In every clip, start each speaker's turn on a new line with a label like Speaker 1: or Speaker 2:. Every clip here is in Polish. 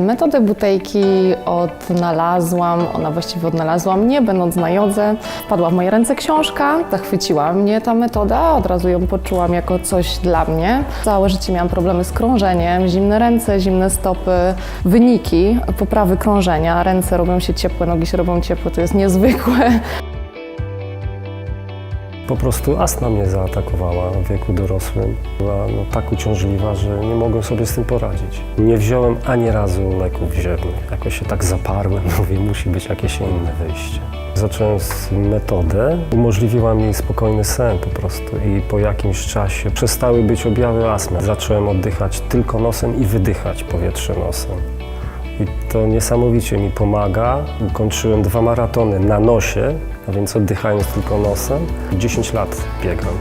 Speaker 1: Metodę butejki odnalazłam, ona właściwie odnalazła mnie, będąc na jodze. Wpadła w moje ręce książka, zachwyciła mnie ta metoda, od razu ją poczułam jako coś dla mnie. Całe życie miałam problemy z krążeniem, zimne ręce, zimne stopy, wyniki poprawy krążenia. Ręce robią się ciepłe, nogi się robią ciepłe, to jest niezwykłe.
Speaker 2: Po prostu astma mnie zaatakowała w wieku dorosłym. Była no, tak uciążliwa, że nie mogłem sobie z tym poradzić. Nie wziąłem ani razu leków ziewnych. Jakoś się tak zaparłem, mówię, musi być jakieś inne wyjście. Zacząłem metodę, umożliwiła mi spokojny sen po prostu i po jakimś czasie przestały być objawy astmy. Zacząłem oddychać tylko nosem i wydychać powietrze nosem. I to niesamowicie mi pomaga. Ukończyłem dwa maratony na nosie, a więc oddychając tylko nosem. 10 lat biegam.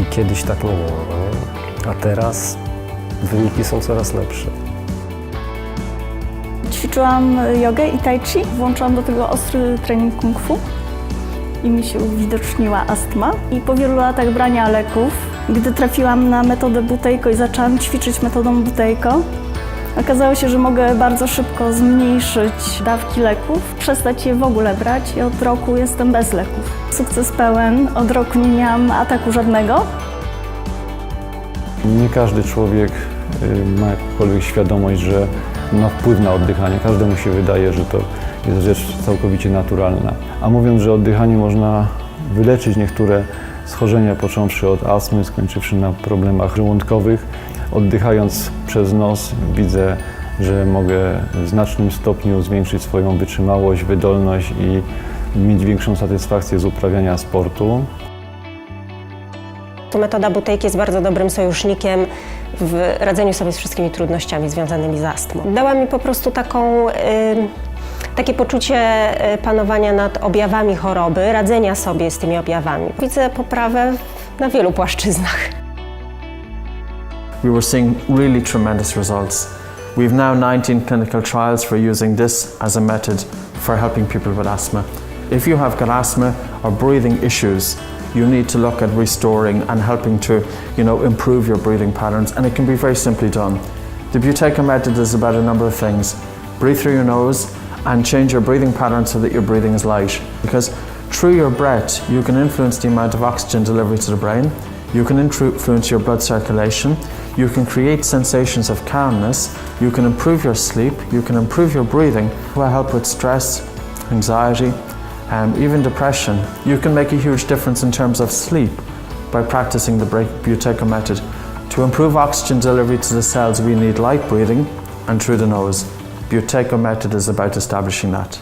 Speaker 2: I kiedyś tak nie było. No. A teraz wyniki są coraz lepsze.
Speaker 3: Ćwiczyłam jogę i tai chi, włączyłam do tego ostry trening kung fu i mi się uwidoczniła astma. I po wielu latach brania leków, gdy trafiłam na metodę butejko i zaczęłam ćwiczyć metodą butejko, okazało się, że mogę bardzo szybko zmniejszyć dawki leków, przestać je w ogóle brać i od roku jestem bez leków. Sukces pełen, od roku nie miałam ataku żadnego.
Speaker 4: Nie każdy człowiek y, ma jakąkolwiek świadomość, że ma wpływ na oddychanie. Każdemu się wydaje, że to jest rzecz całkowicie naturalna. A mówiąc, że oddychanie można wyleczyć niektóre schorzenia, począwszy od astmy, skończywszy na problemach żołądkowych, oddychając przez nos widzę, że mogę w znacznym stopniu zwiększyć swoją wytrzymałość, wydolność i mieć większą satysfakcję z uprawiania sportu.
Speaker 5: Tu metoda butejki jest bardzo dobrym sojusznikiem w radzeniu sobie z wszystkimi trudnościami związanymi z astmą. Dała mi po prostu taką, y, takie poczucie y, panowania nad objawami choroby, radzenia sobie z tymi objawami. Widzę poprawę na wielu płaszczyznach.
Speaker 6: We were seeing really tremendous results. We've now 19 clinical trials for using this as a method for helping people with asthma. If you have got asthma or breathing issues, you need to look at restoring and helping to, you know, improve your breathing patterns, and it can be very simply done. The Buteyko method is about a number of things. Breathe through your nose and change your breathing pattern so that your breathing is light. Because through your breath, you can influence the amount of oxygen delivery to the brain, you can influence your blood circulation, you can create sensations of calmness, you can improve your sleep, you can improve your breathing, will help with stress, anxiety, and even depression. You can make a huge difference in terms of sleep by practicing the Buteyko method. To improve oxygen delivery to the cells, we need light breathing and through the nose. Buteyko method is about establishing that.